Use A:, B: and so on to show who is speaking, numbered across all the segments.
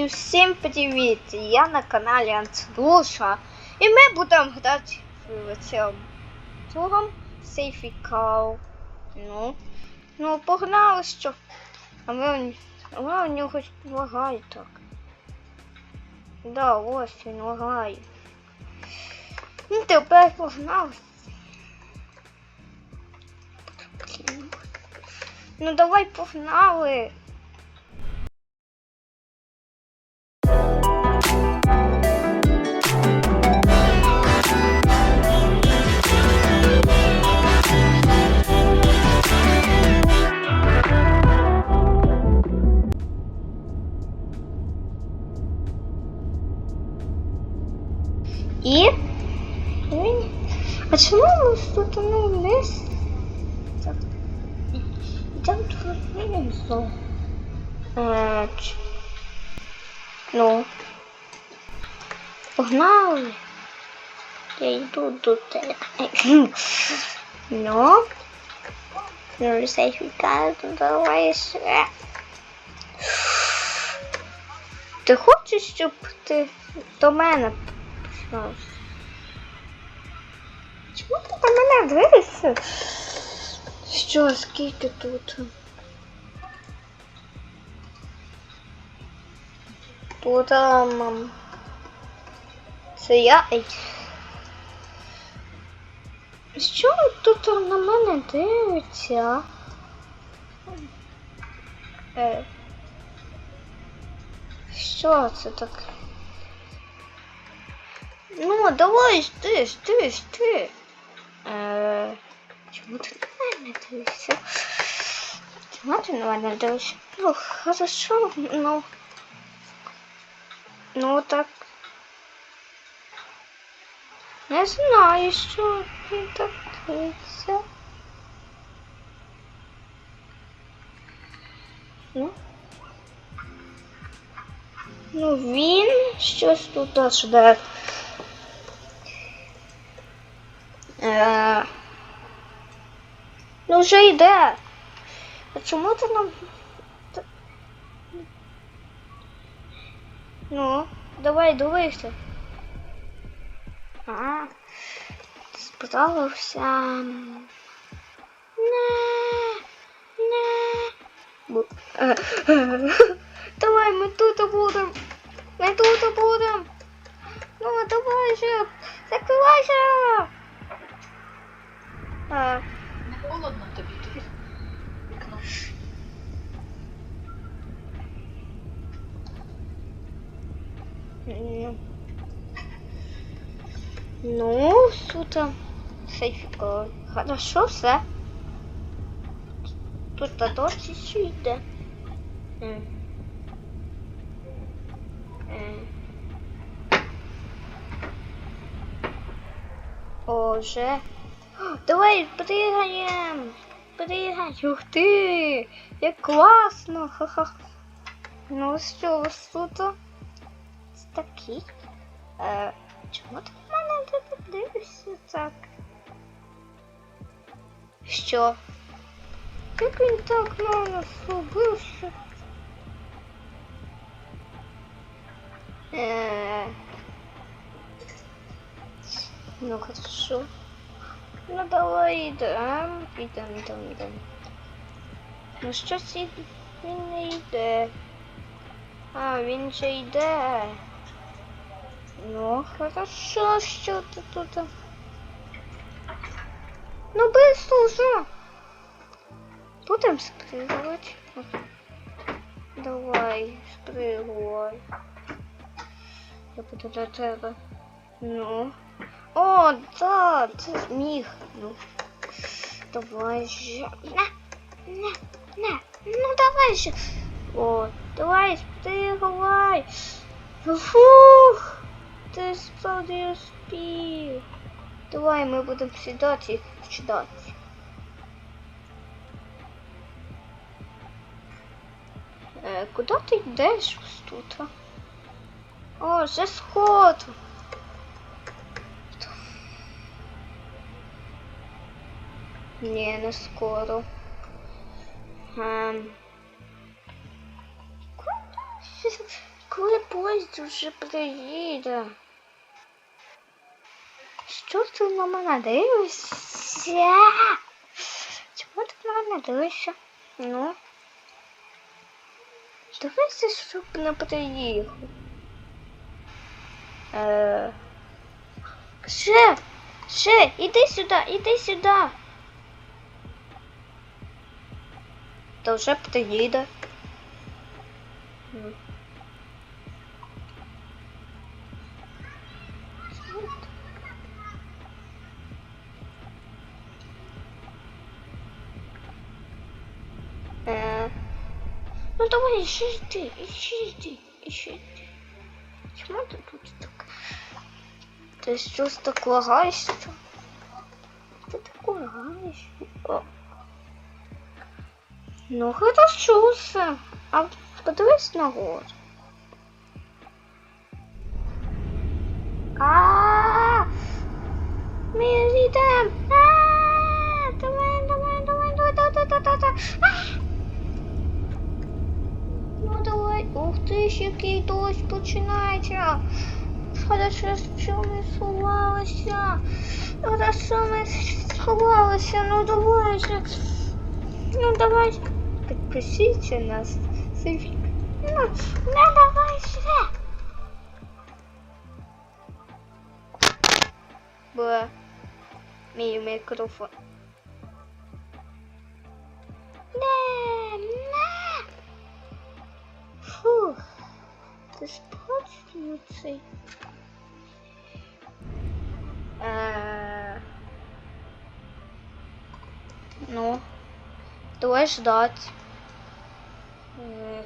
A: І всім привіт! Я на каналі Антидуша. І ми будемо грати в цьому туром Сейфі Кау. Ну, ну погнали що. А ми у нього лагає так. Да, ось він лагає. Ну тепер погнали. Ну давай погнали. І. А чому ми тут ну, вниз? Так. І, там тут внизу. Ну. Погнали. Я йду до тебе. Ну. Ну, сейфіка, давай ще. Ти хочеш, щоб ти до мене пішов? Чому ти на мене дивишся? Що, скільки тут? Тут мам. Це я. Що тут на мене дивиться? Е. Що це таке? Ну, давай, жди, жди, жди. Е, чому ти на мене дивишся? Чому ти на мене дивишся? Ну, хорошо, ну. Ну, так. Не знаю, що він так дивиться. Ну. Ну, він щось тут жде. Е, ну вже йде. А чому ти нам. Ну, давай дивися. А, справився. Не, не. Давай, ми тут будемо. Ми тут будемо. Ну, давай же. Закривайся. А,
B: Не холодно тобі тут? Вікно.
A: ну, суто. Сейфіко. Хорошо все. Тут та досі ще йде. Боже. Давай пригаємо. Пригай. Ух ти! Як класно! Ха-ха. Ну що, ось тут ось такий. Е, чому ти в мене не дивишся так? Що? Як він так на нас убився? Е, ну хорошо. Ну давай йдем, підем, йдем, йдем. Ну щось і- він не йде. А, він же йде. Ну, хорошо, що ти тут. Ну, быстро уже. Будем спрыгивать. Давай, спрыгивай. Я буду до тебе. Ну. О, да, ти зміг. Ну. Давай же. На, на, на. Ну давай же. О, давай, спрыгивай. Фух. Ти справді успів. Давай ми будемо сідати і читати. Е, куди ти йдеш тут? О, вже сход. Ні, не скоро. Куди? Коли поїзд вже приїде? Що ти на мене дивишся? Чому ти на мене дивишся? Ну. Дивися, щоб не приїхав. Е... Ще, ще, іди сюди, іди сюди. Та вже приїде. Е, ну давай, ищи ты, ищи ты, ищи ты. Почему ты тут так? Ты сейчас так лагаешь? Что ты так? Ну, хорошо все. А подивись на гору. А, ми йдемо. А, давай, давай, давай, давай, давай, давай, давай, давай. А! Ну давай, ух ти, ж, який дощ починається. Хорошо, що ми сховалися. Хорошо, ми сховалися. Ну давай же. Ну давай. Підпишіться нас. Софік. Ну, ну давай же. Бо мій мікрофон. Не, не. Фух, ти спочну цей. Е, Ну, давай ждать.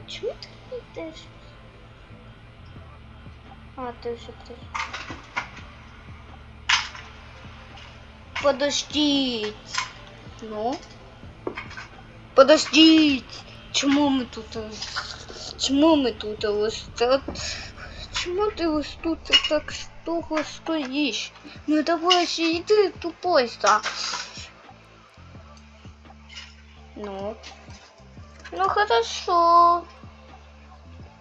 A: Чому ти не йдеш? А, ти вже прийшов. Подождіть. Ну. Подождіть. Чому ми тут? Чому ми тут ось так? Чому ти ось тут так довго стоїш? Ну давай ще йди тупой так. Ну. Ну хорошо.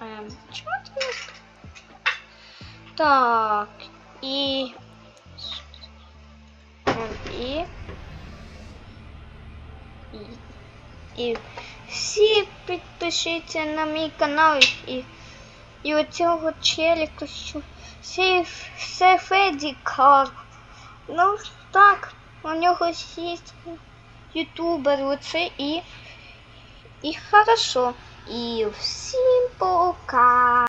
A: Эм, чему ты не... Так, и... Эм, и... І, і всі підпишіться на мій канал і, і оцього челіка, що все, все Феді Кар. Ну так, у нього є ютубер оце і, і хорошо. you simple car.